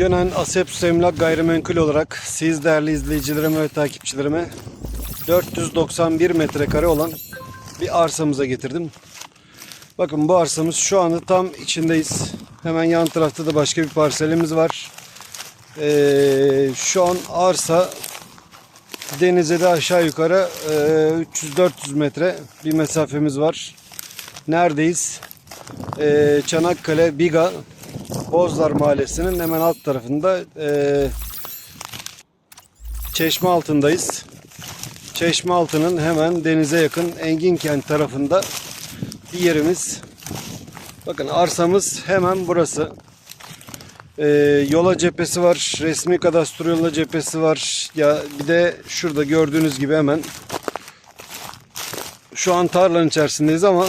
Gönen Asepsus Emlak Gayrimenkul olarak siz değerli izleyicilerime ve takipçilerime 491 metrekare olan bir arsamıza getirdim. Bakın bu arsamız şu anda tam içindeyiz. Hemen yan tarafta da başka bir parselimiz var. Ee, şu an arsa denize de aşağı yukarı e, 300-400 metre bir mesafemiz var. Neredeyiz? Ee, Çanakkale Biga Bozlar Mahallesi'nin hemen alt tarafında e, Çeşme altındayız. Çeşme altının hemen denize yakın Engin Kent tarafında bir yerimiz. Bakın arsamız hemen burası. Ee, yola cephesi var. Resmi kadastro yola cephesi var. Ya bir de şurada gördüğünüz gibi hemen şu an tarlanın içerisindeyiz ama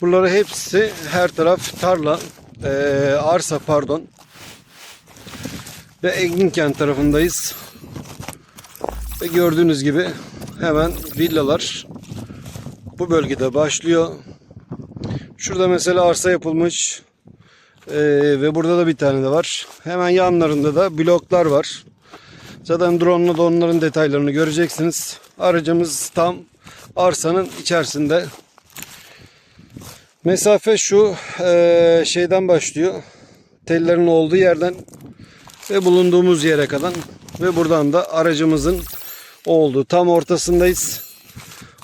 buraları hepsi her taraf tarla. Ee, arsa pardon. Ve Enginkent tarafındayız. Ve gördüğünüz gibi hemen villalar bu bölgede başlıyor. Şurada mesela arsa yapılmış. Ee, ve burada da bir tane de var. Hemen yanlarında da bloklar var. Zaten drone de onların detaylarını göreceksiniz. Aracımız tam arsanın içerisinde. Mesafe şu e, şeyden başlıyor. Tellerin olduğu yerden ve bulunduğumuz yere kadar ve buradan da aracımızın olduğu tam ortasındayız.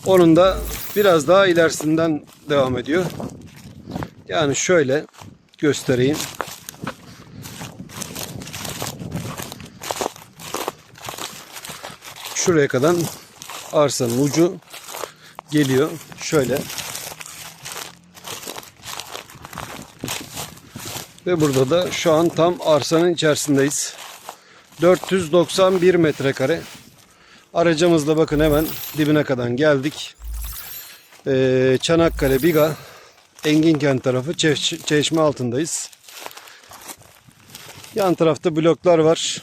Onun da biraz daha ilerisinden devam ediyor. Yani şöyle göstereyim. Şuraya kadar arsanın ucu geliyor. Şöyle. Ve burada da şu an tam arsanın içerisindeyiz. 491 metrekare. Aracımızla bakın hemen dibine kadar geldik. Ee, Çanakkale Biga Enginkent tarafı Çeş- Çeşme altındayız. Yan tarafta bloklar var.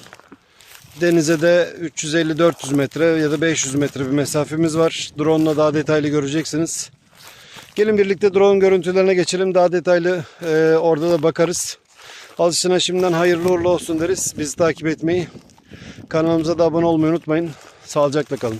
Denize de 350-400 metre ya da 500 metre bir mesafemiz var. Drone ile daha detaylı göreceksiniz. Gelin birlikte drone görüntülerine geçelim. Daha detaylı e, orada da bakarız. Alışına şimdiden hayırlı uğurlu olsun deriz. Bizi takip etmeyi, kanalımıza da abone olmayı unutmayın. Sağlıcakla kalın.